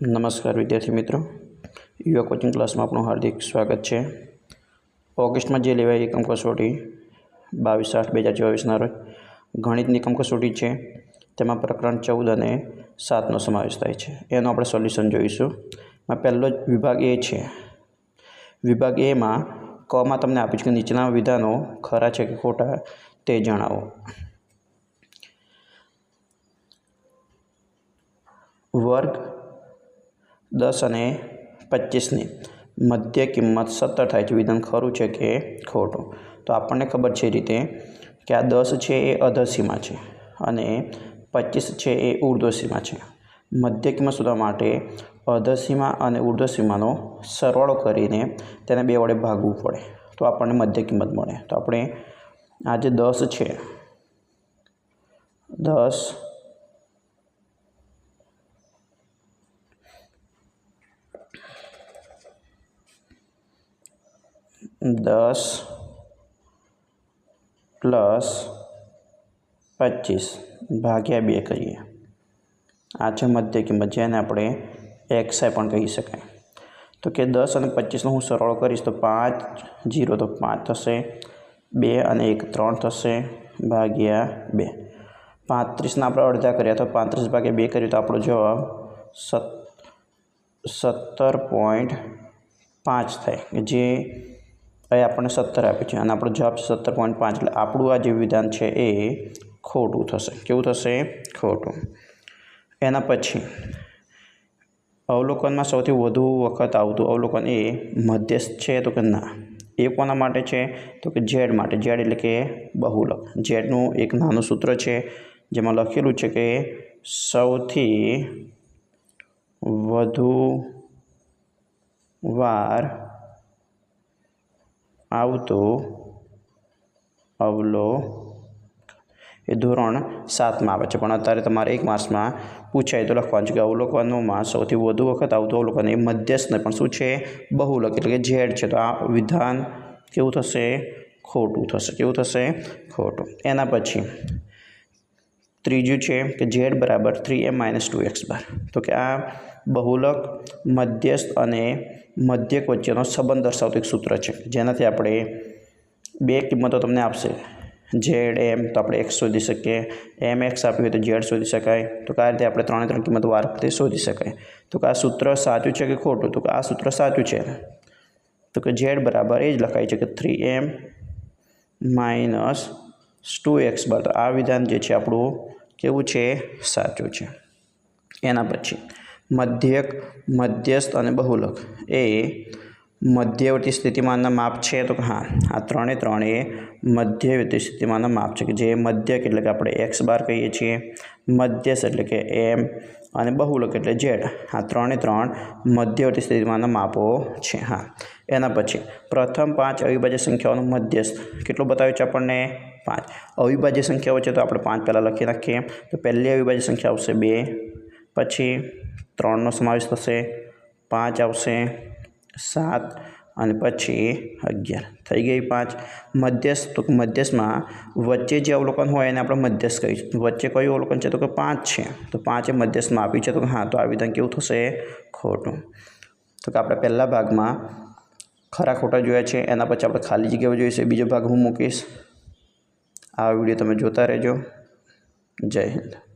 નમસ્કાર વિદ્યાર્થી મિત્રો. યુવા કોચિંગ ક્લાસમાં આપનું હાર્દિક સ્વાગત છે. ઓગસ્ટમાં જે લેવાય એકમ કસોટી બાવીસ આઠ બે હજાર ચોવીસના રોજ, ગણિતની એકમ કસોટી છે. તેમાં પ્રકરણ ચૌદ અને સાતનો સમાવેશ થાય છે. એનું આપણે સોલ્યુશન જોઈશું. એમાં પહેલો જ વિભાગ એ છે. વિભાગ એમાં કમાં તમને આપ્યું છે કે નીચેના વિધાનો ખરા છે કે ખોટા, તે જણાવો. વર્ગ દસ અને પચીસની મધ્ય કિંમત સત્તર થાય છે. વિધાન ખરું છે કે ખોટું? તો આપણને ખબર છે રીતે કે આ દસ છે એ અધસીમાં છે અને પચીસ છે એ ઉર્ધ્વસીમાં છે. મધ્ય કિંમત શોધવા માટે અધસીમા અને ઉર્ધ્વસીમાનો સરવાળો કરીને તેને બે વડે ભાગવું પડે. તો આપણને મધ્ય કિંમત મળે. તો આપણે આ જે દસ છે, દસ દસ પ્લસ પચીસ ભાગ્યા બે કરીએ. આ છે મધ્ય કિંમત જેને આપણે એક્સઆઈ પણ કહી શકાય. તો કે દસ અને પચીસનો હું સરળ કરીશ તો પાંચ, જીરો તો પાંચ થશે, બે અને એક ત્રણ થશે, ભાગ્યા બે. પાંત્રીસના આપણે અડધા કર્યા, તો પાંત્રીસ ભાગ્યા બે કર્યું તો આપણો જવાબ સત, સત્તર પોઈન્ટ પાંચ થાય. જે અહીં આપણને સત્તર આપ્યું છે. અને આપણો જવાબ છે સત્તર પોઈન્ટ પાંચ. એટલે આપણું આ જે વિધાન છે એ ખોટું થશે. કેવું થશે? ખોટું. એના પછી, અવલોકનમાં સૌથી વધુ વખત આવતું અવલોકન એ મધ્યસ્થ છે તો કે ના? એ કોના માટે છે? તો કે ઝેડ માટે. ઝેડ એટલે કે બહુલક. ઝેડનું એક નાનું સૂત્ર છે, જેમાં લખેલું છે કે સૌથી વધુ વાર આવતો અવલો એ ધોરણ સાતમાં આવે છે. પણ અત્યારે તમારે એક માર્ક્સમાં પૂછાય તો લખવાનું છે કે અવલોકનોમાં સૌથી વધુ વખત આવતું અવલોકન એ મધ્યસ્થ પણ શું છે? બહુલક એટલે કે ઝેડ છે. તો આ વિધાન કેવું થશે? ખોટું થશે. કેવું થશે? ખોટું. એના પછી ત્રીજું છે કે ઝેડ બરાબર three M minus two X bar તો કે આ બહુલક મધ્યસ્થ અને મધ્યક વચ્ચેનો સંબંધ દર્શાવતું એક સૂત્ર છે. જેનાથી આપણે બે કિંમતો તમને આપશે. ઝેડ એમ તો આપણે એક્સ શોધી શકીએ. એમ એક્સ આપ્યું હોય તો ઝેડ શોધી શકાય. તો આ રીતે આપણે ત્રણે ત્રણ કિંમત વાર વખતે શોધી શકાય. તો કે આ સૂત્ર સાચું છે કે ખોટું? તો કે આ સૂત્ર સાચું છે. તો કે ઝેડ બરાબર એ જ લખાય છે કે three M minus two X bar આ વિધાન જે છે આપણું કેવું છે? સાચું છે. એના પછી મધ્યક, મધ્યસ્થ અને બહુલક. એ મધ્યવર્તી સ્થિતિમાનના માપ છે તો હા, આ ત્રણે ત્રણે મધ્યવર્તી સ્થિતિમાનના માપ છે કે જે મધ્યક એટલે કે આપણે એક્સ બાર કહીએ છીએ, મધ્યસ્થ એટલે કે એમ અને બહુલક એટલે ઝેડ આ ત્રણે ત્રણ મધ્યવર્તી સ્થિતિમાનના માપો છે. હા. એના પછી પ્રથમ પાંચ અવિભાજ્ય સંખ્યાઓનું મધ્યસ્થ. કેટલું બતાવ્યું છે આપણને? પાંચ. અવિભાજ્ય સંખ્યાઓ છે તો આપણે પાંચ પહેલાં લખી નાખીએ. તો પહેલી અવિભાજ્ય સંખ્યા આવશે બે, પછી ત્રણનો સમાવેશ થશે પાંચ આવશે સાત અને પછી અગિયાર. થઈ ગઈ પાંચ. મધ્યસ્થ, તો મધ્યસ્થમાં વચ્ચે જે અવલોકન હોય એને આપણે મધ્યસ્થ કહીશું વચ્ચે કયું અવલોકન છે તો કે પાંચ છે. તો પાંચે મધ્યસ્થમાં આપ્યું છે તો હા, તો આ વિધાન કેવું થશે? ખોટું. તો કે આપણે પહેલા ભાગમાં ખરા ખોટા જોયા છે, એના પછી આપણે ખાલી જગ્યાઓ જોઈશે બીજો ભાગ હું મૂકીશ. આ વીડિયો તમે જોતા રહેજો. જય હિન્દ.